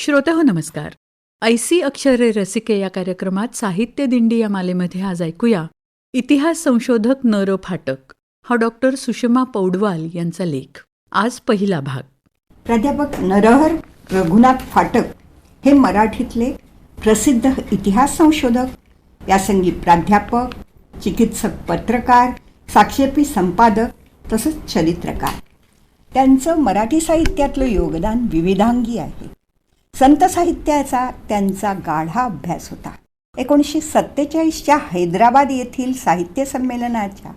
श्रोते हो नमस्कार. ऐसी अक्षरे रसिके या कार्यक्रमात साहित्य दिंडी या मालेमध्ये आज ऐकूया इतिहास संशोधक नर फाटक हा डॉक्टर सुषमा पौडवाल यांचा लेख. आज पहिला भाग. प्राध्यापक नरहर रघुनाथ फाटक हे मराठीतले प्रसिद्ध इतिहास संशोधक यासंगी प्राध्यापक चिकित्सक पत्रकार साक्षेपी संपादक तसंच चरित्रकार. त्यांचं मराठी साहित्यातलं योगदान विविधांगी आहे. संत साहित्याचा त्यांचा गाढा अभ्यास होता. एकोणीसशे सत्तेचाळीसच्या हैदराबाद येथील साहित्य संमेलनाच्या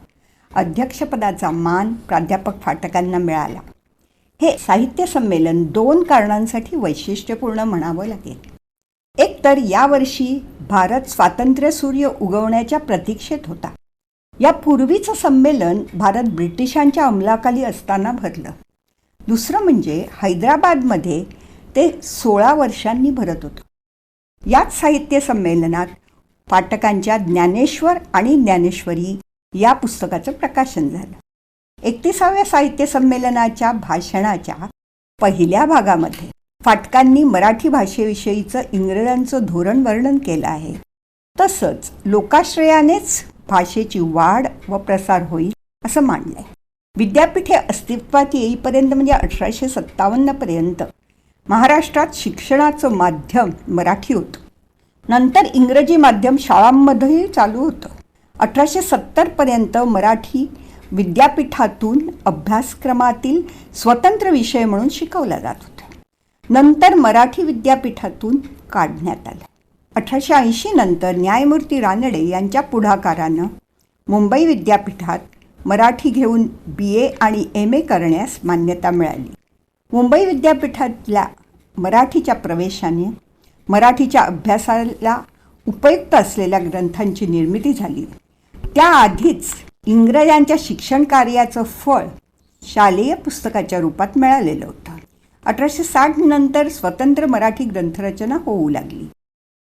अध्यक्षपदाचा मान प्राध्यापक फाटकांना मिळाला. हे साहित्य संमेलन दोन कारणांसाठी वैशिष्ट्यपूर्ण म्हणावं लागेल. एक तर यावर्षी भारत स्वातंत्र्य सूर्य उगवण्याच्या प्रतीक्षेत होता. यापूर्वीचं संमेलन भारत ब्रिटिशांच्या अंमलाखाली असताना भरलं. दुसरं म्हणजे हैदराबादमध्ये ते सोळा वर्षांनी भरत होतं. याच साहित्य संमेलनात पाठकांच्या ज्ञानेश्वर आणि ज्ञानेश्वरी या पुस्तकाचं प्रकाशन झालं. एकतीसाव्या साहित्य संमेलनाच्या भाषणाच्या पहिल्या भागामध्ये फाटकांनी मराठी भाषेविषयीचं इंग्रजांचं धोरण वर्णन केलं आहे. तसंच लोकाश्रयानेच भाषेची वाढ व प्रसार होईल असं मानलंय. विद्यापीठे अस्तित्वात येईपर्यंत म्हणजे अठराशे सत्तावन्नपर्यंत महाराष्ट्रात शिक्षणाचं माध्यम मराठी होतं. नंतर इंग्रजी माध्यम शाळांमध्येही चालू होतं. अठराशे सत्तरपर्यंत मराठी विद्यापीठातून अभ्यासक्रमातील स्वतंत्र विषय म्हणून शिकवला जात होता. नंतर मराठी विद्यापीठातून काढण्यात आलं. अठराशे ऐंशी नंतर न्यायमूर्ती रानडे यांच्या पुढाकारानं मुंबई विद्यापीठात मराठी घेऊन बी ए आणि एम ए करण्यास मान्यता मिळाली. मुंबई विद्यापीठातल्या मराठीच्या प्रवेशाने मराठीच्या अभ्यासाला उपयुक्त असलेल्या ग्रंथांची निर्मिती झाली. त्याआधीच इंग्रजांच्या शिक्षण कार्याचं फळ शालेय पुस्तकाच्या रूपात मिळालेलं होतं. अठराशे साठ नंतर स्वतंत्र मराठी ग्रंथरचना होऊ लागली.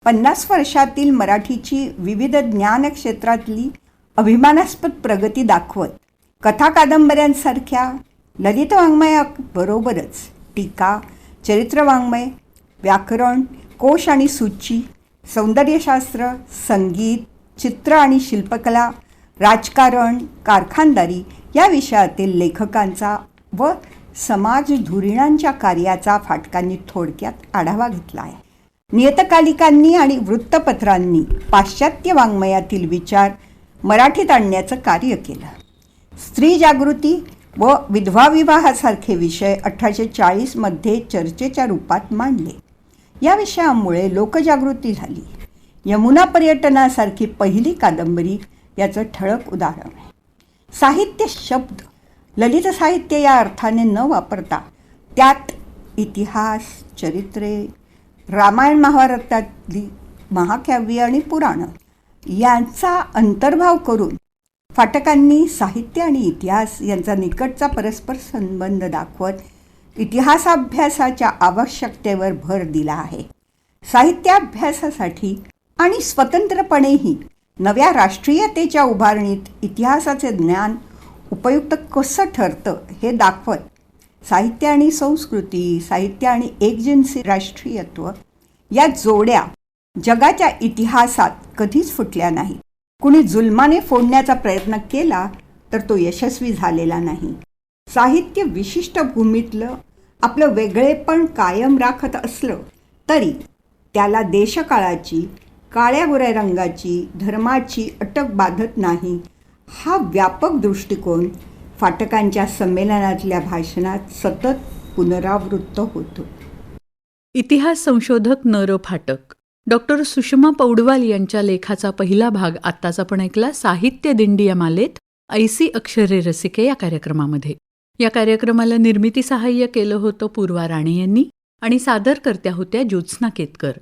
पन्नास वर्षातील मराठीची विविध ज्ञान क्षेत्रातली अभिमानास्पद प्रगती दाखवत कथा कादंबऱ्यांसारख्या ललित वाङ्मयाबरोबरच टीका चरित्र वाङ्मय व्याकरण कोश आणि सूची सौंदर्यशास्त्र संगीत चित्र आणि शिल्पकला राजकारण कारखानदारी या विषयातील लेखकांचा व समाज धुरीणांच्या कार्याचा फाटकांनी थोडक्यात आढावा घेतला आहे. नियतकालिकांनी आणि वृत्तपत्रांनी पाश्चात्य वाङ्मयातील विचार मराठीत आणण्याचं कार्य केलं. स्त्री जागृती व विधवा विवाहासारखे विषय अठराशे चाळीसमध्ये चर्चेच्या रूपात मांडले. या विषयामुळे लोकजागृती झाली. यमुना पर्यटनासारखी पहिली कादंबरी याचं ठळक उदाहरण. आहे साहित्य शब्द. ललित साहित्य या अर्थाने न वापरता त्यात इतिहास चरित्रे रामायण महाभारतातली महाकाव्य आणि पुराणं यांचा अंतर्भाव करून फाटकांनी साहित्य आणि इतिहास यांचा निकटचा परस्पर संबंध दाखवत इतिहासाभ्यासाच्या आवश्यकतेवर भर दिला आहे. साहित्याभ्यासासाठी आणि स्वतंत्रपणेही नव्या राष्ट्रीयतेच्या उभारणीत इतिहासाचे ज्ञान उपयुक्त कसं ठरतं हे दाखवत साहित्य आणि संस्कृती साहित्य आणि एकजिन्सी राष्ट्रीयत्व या जोड्या जगाच्या इतिहासात कधीच फुटल्या नाही कुणी जुलमाने फोडण्याचा प्रयत्न केला तर तो यशस्वी झालेला नाही. साहित्य विशिष्ट भूमीतलं आपलं वेगळेपण कायम राखत असलं तरी त्याला देशकाळाची काळ्या गोऱ्या रंगाची धर्माची अटक बाधत नाही हा व्यापक दृष्टिकोन फाटकांच्या संमेलनातल्या भाषणात सतत पुनरावृत्त होतो. इतिहास संशोधक नर फाटक डॉक्टर सुषमा पौडवाल यांच्या लेखाचा पहिला भाग आत्ताच आपण ऐकला साहित्य दिंडी या मालेत ऐसी अक्षरे रसिके या कार्यक्रमामध्ये. या कार्यक्रमाला निर्मिती सहाय्य केलं होतं पूर्वा राणे यांनी आणि सादरकर्त्या होत्या ज्योत्स्ना केतकर.